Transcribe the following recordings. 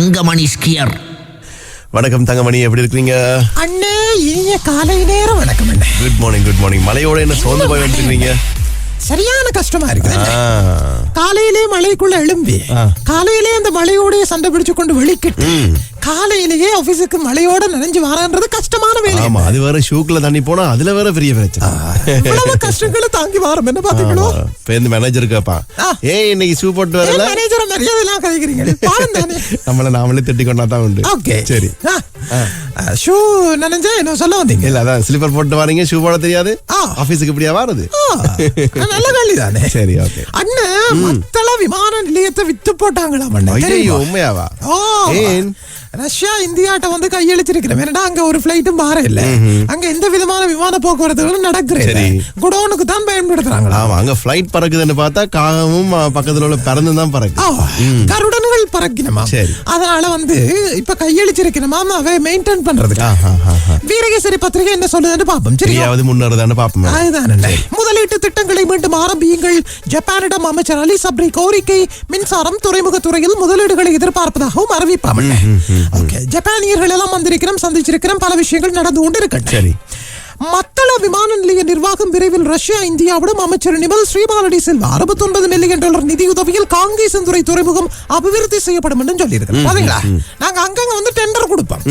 Thangamani skier. வணக்கம் தங்கமணி எப்படி இருக்கீங்க அண்ணே இனிய காலை நேரம். வணக்கம் அண்ணே. குட் மார்னிங் குட் மார்னிங் மலையோட என்ன சோர்ந்து போய் வந்துருக்கீங்க சரியான கஷ்டமா இருக்குது அண்ணே. காலையிலே மலைக்குள்ள எழும்பி காலையிலே அந்த மலையோடய சண்டை பிடிச்சு கொண்டு வெளிக்கிட்டு. காலையிலேயே ஆபீஸுக்கு மலையோட நனைஞ்சு வரான்றது கஷ்டமான வேலை. ஆமா அது வேற ஷூக்குள்ள தண்ணி போனா அதுல வேற பெரிய பிரச்சனை. கஷ்டங்களை தாங்கி வாரம். என்ன பாத்தீங்களோ. பேருந்து மேனேஜர் கேப்பா. ஏய் இன்னைக்கு ஷூ போட்டு வரல? மேனேஜர் மரியாதை எல்லாம் தானே. நம்மள நாமளே திட்டி கொண்டா தான் உண்டு. ஓகே. சரி. ஷூ நனைஞ்சா என்ன சொல்ல வந்தீங்க? இல்ல அதான் ஸ்லிப்பர் போட்டு வரீங்க ஷூ போட தெரியாது. ஆபீஸுக்கு இப்படியா வாரது? நல்ல கேள்வி தானே. சரி ஓகே அண்ணன் மத்தள விமான நிலையத்தை வித்து போட்டாங்களாம் அண்ணன் ஐயோ? உண்மையாவா? ஏன்? ரஷ்யா இந்தியாட்ட வந்து கையெழுத்திருக்கிறேன் ஏன்னா அங்க ஒரு பிளைட்டும் பார இல்ல. அங்க எந்த விதமான விமான போக்குவரத்துகளும் நடக்கிறது. குடோனுக்கு தான் பயன்படுத்துறாங்களா? ஆமா அங்க ஃபிளைட் பறக்குதுன்னு பார்த்தா காகமும் பக்கத்துல உள்ள பறந்து தான் பறக்கு ஆ, கருடன்கள் பறக்கணுமா. அதனால வந்து இப்ப கையெழுத்திருக்கணுமா அவை மெயின்டைன் ஆஹா. வீரகேசரி பத்திரிகை என்ன சொல்லுதுன்னு பாப்போம் சரியா? ஃப்ரீயாவது முன்னேறதான்னு பாப்போம் அதுதான். முதலீட்டு திட்டங்களை மீண்டும் ஆரம்பியுங்கள். ஜப்பானிடம் அமைச்சர் அலி சப்ரி கோரிக்கை மின்சாரம் துறைமுக துறையில் முதலீடுகளை எதிர்பார்ப்பதாகவும் அறிவிப்பாம் அண்ணே. ஓகே ஜப்பானியர்கள் எல்லாம் வந்திருக்கிறோம் சந்திச்சிருக்கிறோம் பல விஷயங்கள் நடந்து கொண்டு இருக்கட்டும் மத்தள விமான நிலைய நிர்வாகம் விரைவில் ரஷ்யா இந்தியாவிடம் அமைச்சர் நிமல் ஸ்ரீபாலடி செல்வா. அறுபத்தி ஒன்பது மில்லியன் டாலர் நிதியுதவியில் காங்கேசந்துறை துறைமுகம் அபிவிருத்தி செய்யப்படும் என்று சொல்லியிருக்கிறோம் பாத்தீங்களா? நாங்க அங்கங்க வந்து டெண்டர் கொடுப்போம்.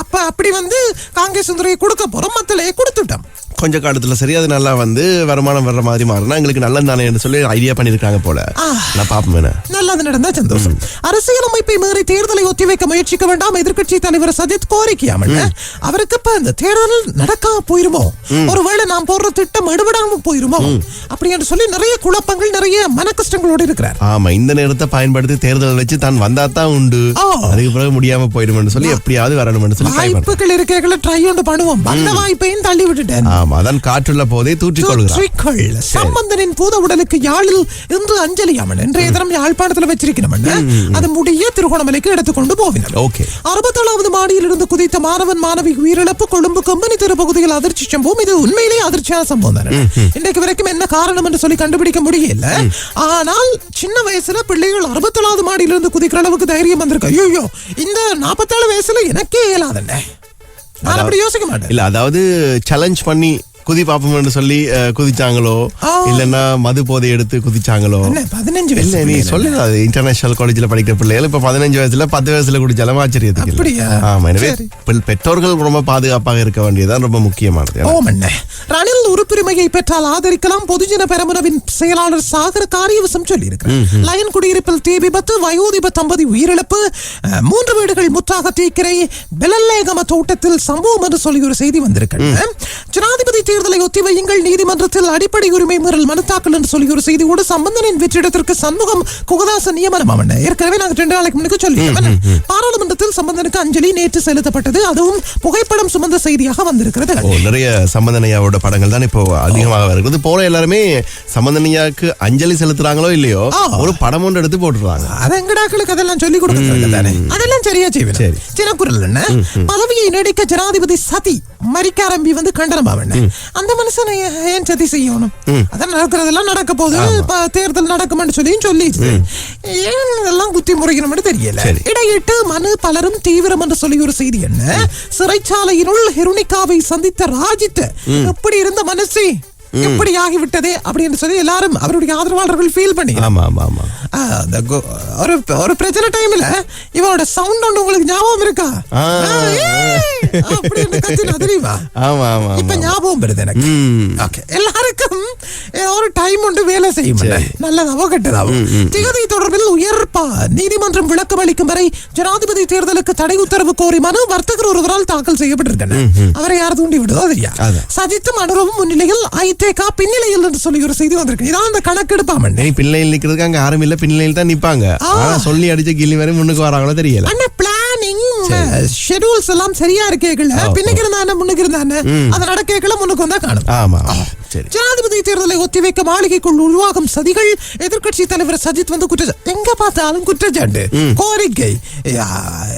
அப்ப அப்படி வந்து காங்கேசந்துறையை கொடுக்க போறோம் மத்தளையை கொடுத்துட்டோம். கொஞ்ச காலத்துல சரி அது நல்லா வந்து வருமானம் வர்ற மாதிரி மாறினா எங்களுக்கு நல்லது தானேன்னு சொல்லி ஐடியா பண்ணிருக்காங்க போல. நான் பாப்போம் என்ன. நல்லது நடந்தா சந்தோஷம். அரசியலமைப்பை மீறி தேர்தலை ஒத்திவைக்க முயற்சிக்க வேண்டாம். எதிர்க்கட்சி தலைவர் சஜித் கோரிக்கையாமல். அவருக்கு இப்ப இந்த தேர்தல் நடக்காம போயிருமோ? ஒருவேளை நாம் போடுற திட்டம் எடுபடாம போயிருமோ? அப்படி என்று சொல்லி நிறைய குழப்பங்கள் நிறைய மன கஷ்டங்களோடு இருக்கிறார். ஆமா இந்த நேரத்தை பயன்படுத்தி தேர்தல் வச்சு தான் வந்தா தான் உண்டு. அதுக்கு பிறகு முடியாம போயிடும்னு சொல்லி எப்படியாவது வரணும்னு சொல்லி. வாய்ப்புகள் இருக்கிற ட்ரை ஒன்று பண்ணுவோம். வந்த வாய்ப்பையும் தள்ளி விட்டுட்டேன். ஆமா அதான் காற்றுள்ள போதே தூற்றிக் கொள்கிறான் தூற்றிக்கொள். சம்பந்தனின் பூத உடலுக்கு யாழில் இன்று அஞ்சலி அமன் இன்றைய தினம் யாழ்ப்பாணத்தில் வச்சிருக்கணும் அது முடிய திருகோணமலைக்கு எடுத்துக்கொண்டு போவினர் ஓகே. அறுபத்தேழாவது மாடியில் இருந்து குதித்த மாணவன் மாணவி உயிரிழப்பு கொழும்பு கம்பெனி தெரு பகுதியில் அதிர்ச்சி சம்பவம். இது உண்மையிலேயே அதிர்ச்சியான சம்பவம் தானே? இன்றைக்கு வரைக்கும் என்ன காரணம் என்று சொல்லி கண்டுபிடிக்க முடியல. ஆனால் சின்ன வயசுல பிள்ளைகள் அறுபத்தேழாவது மாடியில இருந்து குதிக்கிற அளவுக்கு தைரியம் வந்திருக்கு. ஐயோ இந்த நாற்பத்தேழு வயசுல எனக்கே இயலாதண்ணே நான் அப்படி யோசிக்க மாட்டேன். இல்ல அதாவது சேலஞ்ச் பண்ணி குதி பாப்போம்னு சொல்லி குதிச்சாங்களோ. இல்லன்னா மது போதை எடுத்து குதிச்சாங்களோ? பதினஞ்சு இல்ல வயசு நீ பிள்ளைங்க. சொல்லு அது இன்டர்நேஷனல் காலேஜ்ல படிக்கிற பிள்ளைகள் இப்ப பதினஞ்சு வயசுல பத்து வயசுல குடிச்சாலும் ஆச்சரியத்துக்கு? ஆமா எனவே பெற்றோர்கள் ரொம்ப பாதுகாப்பாக இருக்க வேண்டியதுதான் ரொம்ப முக்கியமானது. ரணில் உறுப்புரிமையை பெற்றால் ஆதரிக்கலாம் பொதுஜன பெரமுனவின் செயலாளர் சாகர் காரியவசம் சொல்லியிருக்கிறார். லயன் குடியிருப்பில் தீ விபத்து வயோதிப தம்பதி உயிரிழப்பு மூன்று வீடுகள் முற்றாக தீக்கிரை பெலல்லேகம தோட்டத்தில் சம்பவம் என்று சொல்லி ஒரு செய்தி வந்திருக்கிறது. ஜனாதிபதி தேர்தலை ஒத்திவையுங்கள். நீதிமன்றத்தில் அடிப்படை உரிமை மீறல் மனு தாக்கல் என்று சொல்லி ஒரு செய்தியோடு சம்பந்தனின் வெற்றிடத்திற்கு சண்முகம் குகதாச நியமனம் ஏற்கனவே நாங்க ரெண்டு நாளைக்கு முன்னுக்கு சொல்லிட்டோம். பாராளுமன்றத்தில் சம்பந்தனுக்கு அஞ்சலி நேற்று செலுத்தப்பட்டது. அதுவும் புகைப்படம் சுமந்த செய்தியாக வந்திருக்கிறது. நிறைய சம்பந்தனையாவோட படங்கள் தான் இப்போ அதிகமாக வருகிறது. போல எல்லாருமே சம்பந்தனையாக்கு அஞ்சலி செலுத்துறாங்களோ இல்லையோ. ஒரு படம் ஒன்று எடுத்து போட்டுறாங்க அது எங்கடாக்களுக்கு அதெல்லாம் சொல்லி கொடுக்கறது தானே? அதெல்லாம் சரியா செய்வேன். சரி. சின்ன குரல் என்ன பதவியை நீடிக்க ஜனாதிபதி சதி மரிக்க ஆரம்பி வந்து கண்டனம் அந்த மனுஷனை ஏன் சதி செய்யணும்? அதான் நடக்கிறதெல்லாம் நடக்க போகுது. தேர்தல் நடக்கும்னு சொல்லியும் சொல்லிடுச்சு ஏன் இதெல்லாம் குத்தி முறைக்கணும்னு தெரியல. இடையிட்டு மனு பலரும் தீவிரம் என்று சொல்லி ஒரு செய்தி என்ன? சிறைச்சாலையினுள் ஹெருனிகாவை சந்தித்த ராஜித் எப்படி இருந்த மனசு? எப்படி ஆகிவிட்டதே? அப்படின்னு சொல்லி எல்லாரும் அவருடைய ஆதரவாளர்கள் ஃபீல் பண்ணி. ஆமா ஆமா ஆமா. ஒரு ஒரு பிரச்சனை டைம்ல இவனோட சவுண்ட் ஒன்று உங்களுக்கு ஞாபகம் இருக்கா? ஆ. ஆ, ஏய், அப்படின்னு கத்தினா தெரியுமா? ஆமா ஆமா இப்ப ஆமா. ஞாபகம் வருது எனக்கு. ம். ஓகே எல்லாருக்கும் ஏதோ ஒரு டைம் உண்டு வேலை செய்யும் நல்லதாவோ கெட்டதாவோ. திகதி தொடர்பில் உயர் ப- நீதிமன்றம் விளக்கம் அளிக்கும் வரை ஜனாதிபதி தேர்தலுக்கு தடை உத்தரவு கோரி மனு வர்த்தகர் ஒருவரால் தாக்கல் செய்யப்பட்டிருக்கின்றன அவரை யார் தூண்டி விடுதோ தெரியா. சஜித்தும் அனுரவும் முன்னிலையில் ஐதேகா பின்னிலையில் என்று சொல்லி ஒரு செய்தி வந்திருக்கு. இதான் அந்த கணக்கெடுப்பாமன் இனி பிள்ளைகள் நிக்கிறதுக்கு அங்க யாரும் இல்ல பிள்ளைகள் தான் நிப்பாங்க. சொல்லி அடிச்ச கிள்ளி வரை முன்னுக்கு வராங்களோ தெரியல. ஷெட்யூல்ஸ் எல்லாம் சரியா இருக்கேக்கல பின்னுக்கு இருந்தானே முன்னுக்கு இருந்தானே அது நடக்கேக்கல முன்னுக்கு வந்தா காணும். ஆமா. ஜனாதிபதி தேர்தலை ஒத்திவைக்க மாளிகைக்குள் உருவாகும் சதிகள் எதிர்க்கட்சி தலைவர் சஜித் வந்து குற்ற எங்க பார்த்தாலும் குற்றச்சாட்டு கோரிக்கை.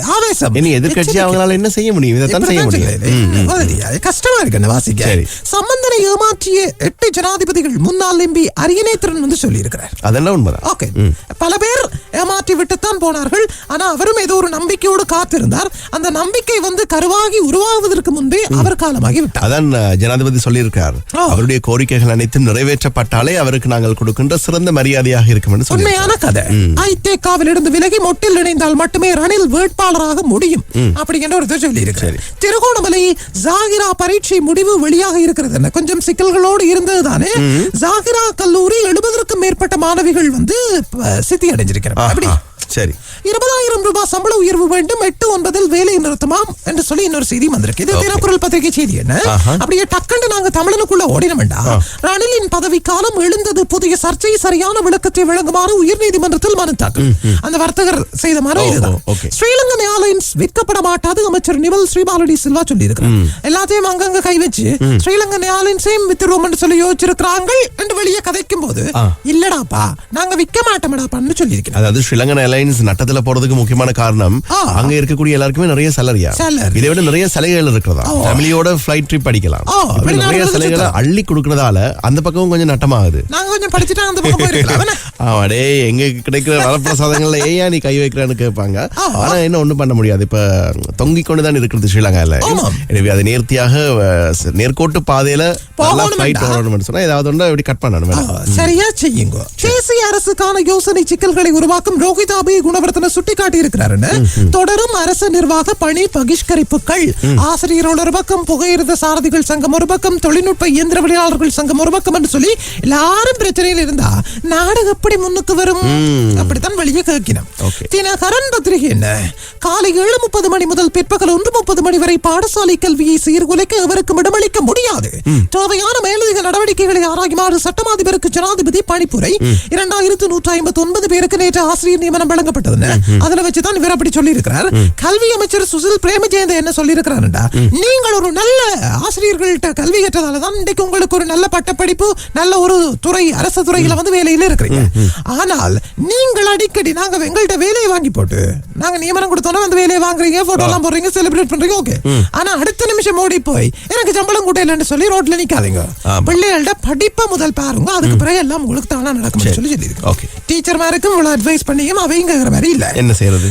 ஆவேசம். இனி எச்சரிக்கை. அவங்களால என்ன செய்ய முடியும்? இதைத்தான் செய்ய முடியும். கஷ்டமா இருக்கு வாசிக்க. சம்பந்தனை ஏமாற்றிய எட்டு ஜனாதிபதிகள் முன்னாள் எம்பி அரியநேத்திரன் வந்து சொல்லி இருக்கிறார் அதெல்லாம் உண்மைதான். ஓகே. பல பேர் ஏமாற்றி விட்டுத்தான் போனார்கள். ஆனா அவரும் ஏதோ ஒரு நம்பிக்கையோடு காத்திருந்தார். அந்த நம்பிக்கை வந்து கருவாகி உருவாகுவதற்கு முன்பே அவர் காலமாகி விட்டார். அதான் ஜனாதிபதி சொல்லியிருக்கார். ஆ. அவருடைய கோரிக்கைகள் அனைத்தும் நிறைவேற்றப்பட்டாலே அவருக்கு நாங்கள் கொடுக்கின்ற சிறந்த மரியாதையாக இருக்கும் என்று உண்மையான கதை. ஐதேகாவில் இருந்து விலகி மொட்டில் இணைந்தால் மட்டுமே ரணில் வேட்பாளராக முடியும். அப்படிங்கிற ஒரு சொல்லி இருக்கு திருகோணமலை ஜாகிரா பரீட்சை முடிவு வெளியாக இருக்கிறது கொஞ்சம் சிக்கல்களோடு இருந்தது தானே ஜாகிரா கல்லூரி எழுபதற்கும் மேற்பட்ட மாணவிகள் வந்து சித்தி அடைஞ்சிருக்கிறார் அப்படி. சரி. இருபதாயிரம் ரூபாய் சம்பள உயர்வு வேண்டும். எட்டு ஒன்பதில் வேலை நிறுத்தமாம் என்று சொல்லி இன்னொரு செய்தி வந்திருக்கு. இது தினக்குரல் பத்திரிகை செய்தி என்ன? அப்படியே டக்குன்னு நாங்க தமிழனுக்குள்ள ஓடினோம்டா. ரணிலின் பதவி காலம் எழுந்தது. புதிய சர்ச்சை சரியான விளக்கத்தை வழங்குமாறு உயர்நீதிமன்றத்தில் மனு தாக்கல். அந்த வர்த்தகர் செய்த ஓ, இதுதான். ஸ்ரீலங்கன் ஏர்லைன்ஸ் விற்கப்பட மாட்டாது. அமைச்சர் நிமல் ஸ்ரீபாலடி சில்வா சொல்லி எல்லாத்தையும் அங்கங்க கை வச்சு ஸ்ரீலங்கன் ஏர்லைன்ஸையும் வித்துருவோம் என்று சொல்லி யோசிச்சிருக்கிறாங்க என்று வெளியே கதைக்கும் போது இல்லடாப்பா நாங்க விற்க மாட்டோம்டாப்பான்னு சொல்லியிருக்கிறோம் அதாவது ஸ்ரீலங்கன் ஏர்லைன்ஸ் நட்டத்துல போறதுக்கு முக்கியமான காரணம். அங்க இருக்கக்கூடிய எல்லாருக்குமே நிறைய சலரியா. இதை விட நிறைய சலுகைகள் இருக்கிறதா ஃபேமிலியோட ஃபிளைட் ட்ரிப் அடிக்கலாம் நிறைய சலுகைகளை. அள்ளி கொடுக்கறதால அந்த பக்கமும் கொஞ்சம் நட்டமாகுது நாங்க கொஞ்சம் படிச்சுட்டா அந்த பக்கம் போயிருக்கலாம் அவன. ஆமா டேய் எங்க கிடைக்கிற வரப்பிரசாதங்கள்ல ஏயா நீ கை வைக்கிறான்னு கேட்பாங்க. ஆனா என்ன ஒண்ணும் பண்ண முடியாது இப்ப தொங்கிக் கொண்டுதான் இருக்கிறது ஸ்ரீலங்கால. எனவே அது நேர்த்தியாக நேர்கோட்டு பாதையில ஃபிளைட் சொன்னா ஏதாவது ஒண்ணு இப்படி கட் பண்ணணும். சரியா செய்யுங்க தேசிய அரசுக்கான யோசனை சிக்கல்களை உருவாக்கும் ரோஹிதாபி குணவர்த்தன சுட்டிக்காட்டி இருக்கிறார் தொடரும் அரசு நிர்வாக பணி பகிஷ்கரிப்புகள். ஆசிரியர்கள் ஒரு பக்கம் புகையிரத சாரதிகள் சங்கம் ஒரு பக்கம் தொழில்நுட்ப இயந்திரவியலாளர்கள் சங்கம் ஒரு பக்கம் சொல்லி எல்லாரும் பிரச்சனையில் இருந்தா நாடு எப்படி முன்னுக்கு வரும்? அப்படித்தான் வெளியே கேட்கணும் Okay. தினகரன் பத்திரிகை என்ன? காலை ஏழு முப்பது மணி முதல் பிற்பகல் ஒன்று முப்பது மணி வரை பாடசாலை கல்வியை சீர்குலைக்க எவருக்கும் இடமளிக்க முடியாது. தேவையான மேலதிக நடவடிக்கைகளை ஆராயுமாறு சட்டமாதிபருக்கு ஜனாதிபதி பணிப்புரை. இரண்டாயிரத்து நூற்றி ஐம்பத்தி ஒன்பது பேருக்கு நேற்று ஆசிரியர் நியமனம் வழங்கப்பட்டது அதுல வச்சுதான் இவர் அப்படி சொல்லி இருக்கிறார் கல்வி அமைச்சர் சுசில் பிரேமஜெயந்த என்ன சொல்லி இருக்கிறாருடா நீங்கள் ஒரு நல்ல ஆசிரியர்கள்ட்ட கல்வி கற்றதால தான் இன்றைக்கு உங்களுக்கு ஒரு நல்ல பட்டப்படிப்பு நல்ல ஒரு துறை அரசு துறையில வந்து வேலையில இருக்கிறீங்க. ஆனால் நீங்கள் அடிக்கடி நாங்க எங்கள்கிட்ட வேலையை வாங்கி போட்டு நாங்க நியமனம் கொடுத்தோம்னா வந்து வேலையை வாங்குறீங்க போட்டோ எல்லாம் போடுறீங்க செலிப்ரேட் பண்றீங்க ஓகே ஆனா அடுத்த நிமிஷம் ஓடி போய் எனக்கு சம்பளம் கூட்டையிலன்னு சொல்லி ரோட்ல நிக்காதீங்க. பிள்ளைகள்ட்ட படிப்பை முதல் பாருங்க அதுக்கு பிறகு எல்லாம் உங்களுக்கு தானா நடக்கும் சொல்லி சொல்லியிருக்கோம் Okay. டீச்சர் மாதிரிக்கும் இவ்வளவு அட்வைஸ் பண்ணியும் அவங்க மாதிரி இல்ல. என்ன செய்யறது?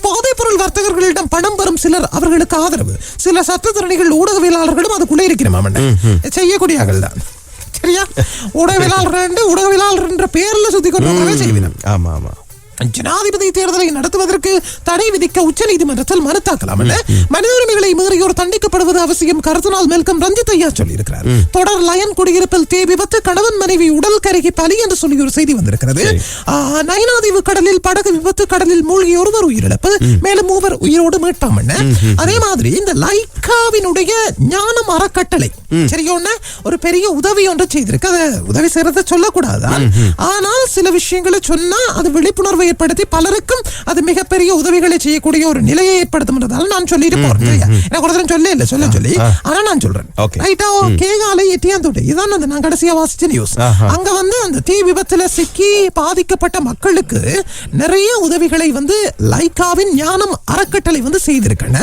போதைப் பொருள் வர்த்தகர்களிடம் பணம் பெறும் சிலர் அவர்களுக்கு ஆதரவு. சில சட்டத்திறனிகள் ஊடகவியலாளர்களும் அதுக்குள்ளே இருக்கிறோம் செய்யக்கூடியவர்கள் தான். சரியா? ஊடகவியலாளர்கள் ஊடகவியலாளர் என்ற பேர்ல சுத்தி கொண்டு செய்வினம் ஆமா ஆமா. ஜனாதிபதி தேர்தலை நடத்துவதற்கு தடை விதிக்க உச்சநீதிமன்றத்தில் மனு தாக்கலாம் என மனித உரிமைகளை மீறியோர் தண்டிக்கப்படுவது அவசியம் கருத்துனால் மெல்கம் ரஞ்சித் ஐயா சொல்லியிருக்கிறார். தொடர் லயன் குடியிருப்பில் தீ விபத்து கணவன் மனைவி உடல் கருகி பலி என்று சொல்லி ஒரு செய்தி வந்திருக்கிறது. நயினாதீவு கடலில் படகு விபத்து கடலில் மூழ்கி ஒருவர் உயிரிழப்பு. மேலும் மூவர் உயிரோடு மீட்பாம் என்ன? அதே மாதிரி இந்த லைக்காவினுடைய ஞானம் அறக்கட்டளை சரியோன்னு ஒரு பெரிய உதவி ஒன்று செய்திருக்கு. அதை உதவி செய்யறத சொல்லக்கூடாதான் ஆனால் சில விஷயங்களை சொன்னா அது விழிப்புணர்வை ஏற்படுத்தி பலருக்கும் அது மிகப்பெரிய உதவிகளை செய்யக்கூடிய ஒரு நிலையை ஏற்படுத்தும்ன்றதால நான் சொல்லிட்டு போறேன்? எனக்கு ஒரு சொல்ல இல்ல சொல்ல சொல்லி. ஆனா நான் சொல்றேன். ரைட்டா கேகாலை எட்டியாந்தோட்டை இதான் அந்த நான் கடைசியா வாசிச்ச நியூஸ். அங்க வந்து அந்த தீ விபத்துல சிக்கி பாதிக்கப்பட்ட மக்களுக்கு நிறைய உதவிகளை வந்து லைக்காவின் ஞானம் அறக்கட்டளை வந்து செய்திருக்கேன்.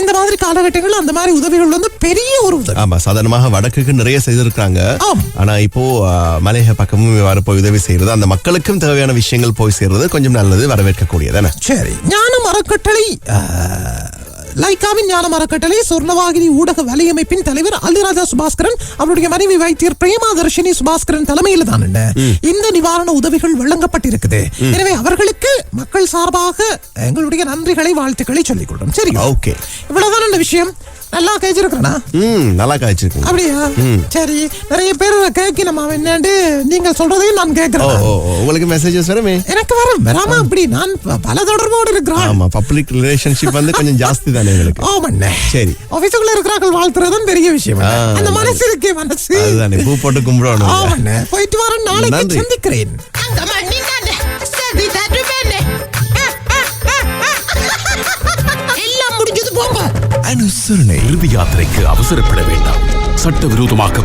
இந்த மாதிரி காலகட்டங்கள் அந்த மாதிரி உதவிகள் வந்து பெரிய ஒரு உதவி. ஆமா சாதாரணமாக வடக்குக்கு நிறைய செய்திருக்காங்க. ஆனா இப்போ மலையக பக்கமும் இவ்வாறு போய் உதவி செய்யறது அந்த மக்களுக்கும் தேவையான விஷயங்கள் போய் சேர்றது கொஞ்சம் நல்லது வரவேற்கக்கூடியதானே சரி. ஞானம் அறக்கட்டளை லைக்காவின் ஞான அறக்கட்டளை சொர்ணவாகினி ஊடக வலையமைப்பின் தலைவர் அல்லிராஜா சுபாஸ்கரன் அவருடைய மனைவி வைத்தியர் பிரேமாதர்ஷினி சுபாஸ்கரன் தலைமையில் தான் இந்த நிவாரண உதவிகள் வழங்கப்பட்டிருக்குது. எனவே அவர்களுக்கு மக்கள் சார்பாக எங்களுடைய நன்றிகளை வாழ்த்துக்களை சொல்லிக் கொள்றோம். சரி. ஓகே. இவ்வளவுதான் விஷயம்? நல்லா கேச்சிருக்கிறா ம் நல்லா காய்ச்சிருக்கீங்க அப்படியா? சரி. நிறைய பேர் கேட்கணுமா என்னண்டு நீங்க சொல்றதையும் நான் கேட்கிறேன் உங்களுக்கு மெசேஜஸ் வருமே? எனக்கு வரும் வராம அப்படி நான் பல தொடர்போடு இருக்கிறான். ஆமா பப்ளிக் ரிலேஷன்ஷிப் வந்து கொஞ்சம் ஜாஸ்தி தானே உங்களுக்கு ஆமண்ணே. சரி. ஆபீஸுக்குள்ள இருக்கிறார்கள் வாழ்த்துறதும் பெரிய விஷயம். அந்த மனசு இருக்கே மனசு. அதுதானே பூ போட்டு கும்பிடணும். ஆமண்ணே. போயிட்டு வரேன் நாளைக்கு. சந்திக்கிறேன். எல்லாம் முடிஞ்சது போங்க. அனுசரணை இறுதி யாத்திரைக்கு அவசரப்பட வேண்டாம். சட்டவிரோதமாக